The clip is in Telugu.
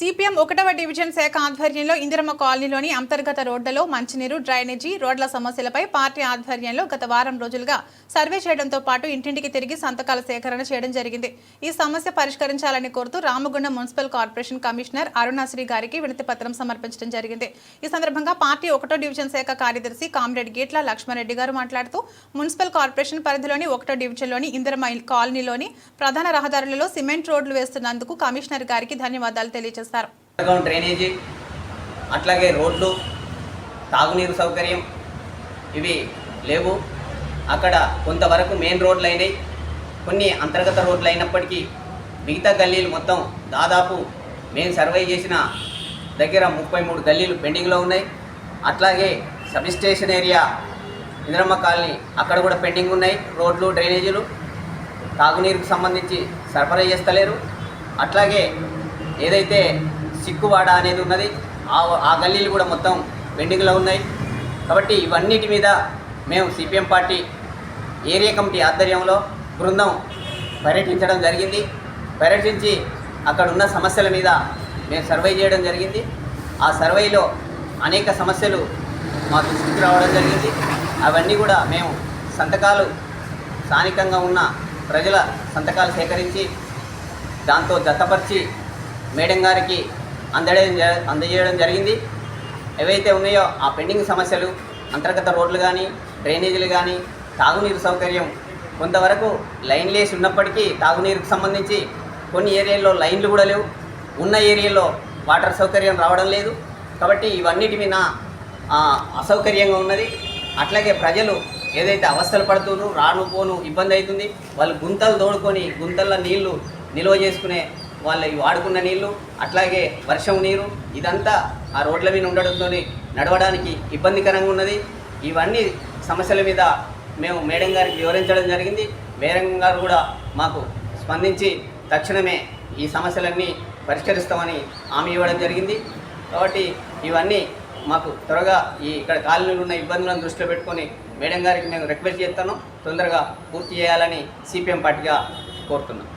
సిపిఎం ఒకటవ డివిజన్ శాఖ ఆధ్వర్యంలో ఇందిరమ్మ కాలనీలోని అంతర్గత రోడ్లలో మంచినీరు డ్రైనేజీ రోడ్ల సమస్యలపై పార్టీ ఆధ్వర్యంలో గత వారం రోజులుగా సర్వే చేయడంతో పాటు ఇంటింటికి తిరిగి సంతకాల సేకరణ చేయడం జరిగింది. ఈ సమస్య పరిష్కరించాలని కోరుతూ Ramagundam municipal corporation commissioner Arunasri గారికి వినతి పత్రం సమర్పించడం జరిగింది. ఈ సందర్భంగా పార్టీ ఒకటో డివిజన్ శాఖ కార్యదర్శి కామ్రేడ్ గేట్ల లక్ష్మారెడ్డి గారు మాట్లాడుతూ మున్సిపల్ కార్పొరేషన్ పరిధిలోని ఒకటో డివిజన్లోని ఇందిరమ్మ కాలనీలోని ప్రధాన రహదారులలో సిమెంట్ రోడ్లు వేస్తున్నందుకు కమిషనర్ గారికి ధన్యవాదాలు తెలియజేశారు. చూస్తారు డ్రైనేజీ. అట్లాగే రోడ్లు తాగునీరు సౌకర్యం ఇవి లేవు. అక్కడ కొంతవరకు మెయిన్ రోడ్లు అయినాయి. కొన్ని అంతర్గత రోడ్లు అయినప్పటికీ మిగతా గల్లీలు మొత్తం దాదాపు మేము సర్వే చేసిన దగ్గర ముప్పై మూడు గల్లీలు పెండింగ్లో ఉన్నాయి. అట్లాగే sub station area Indramma colony అక్కడ కూడా పెండింగ్ ఉన్నాయి. రోడ్లు డ్రైనేజీలు తాగునీరుకు సంబంధించి సరఫరా చేస్తలేరు. అట్లాగే ఏదైతే సిక్కువాడ అనేది ఉన్నది ఆ ఆ గల్లీలు కూడా మొత్తం పెండింగ్లో ఉన్నాయి. కాబట్టి ఇవన్నిటి మీద మేము సిపిఎం పార్టీ ఏరియా కమిటీ ఆధ్వర్యంలో బృందం పర్యటించడం జరిగింది. పర్యటించి అక్కడ ఉన్న సమస్యల మీద మేము సర్వే చేయడం జరిగింది. ఆ సర్వేలో అనేక సమస్యలు మా దృష్టికి రావడం జరిగింది. అవన్నీ కూడా మేము సంతకాలు స్థానికంగా ఉన్న ప్రజల సంతకాలు సేకరించి దాంతో జతపరిచి మేడం గారికి అందడం జ- అందజేయడం జరిగింది. ఏవైతే ఉన్నాయో ఆ పెండింగ్ సమస్యలు అంతర్గత రోడ్లు కానీ డ్రైనేజీలు కానీ తాగునీరు సౌకర్యం కొంతవరకు లైన్ లేసి ఉన్నప్పటికీ తాగునీరుకు సంబంధించి కొన్ని ఏరియాల్లో లైన్లు కూడా లేవు. ఉన్న ఏరియాలో వాటర్ సౌకర్యం రావడం లేదు. కాబట్టి ఇవన్నిటి మీద అసౌకర్యంగా ఉన్నది. అట్లాగే ప్రజలు ఏదైతే అవస్థలు పడుతున్నారు రాను పోను ఇబ్బంది అవుతుంది. వాళ్ళు గుంతలు తోడుకొని గుంతల్లో నీళ్ళు నిల్వ చేసుకునే వాళ్ళు వాడుకున్న నీళ్ళు అట్లాగే వర్షం నీరు ఇదంతా ఆ రోడ్ల మీద ఉండడంతో నడవడానికి ఇబ్బందికరంగా ఉన్నది. ఇవన్నీ సమస్యల మీద మేము మేడం గారికి వివరించడం జరిగింది. మేడం గారు కూడా మాకు స్పందించి తక్షణమే ఈ సమస్యలన్నీ పరిష్కరిస్తామని హామీ ఇవ్వడం జరిగింది. కాబట్టి ఇవన్నీ మాకు త్వరగా ఈ ఇక్కడ కాలనీలో ఉన్న ఇబ్బందులను దృష్టిలో పెట్టుకొని మేడం గారికి మేము రిక్వెస్ట్ చేస్తాను తొందరగా పూర్తి చేయాలని సిపిఎం పార్టీగా కోరుతున్నాం.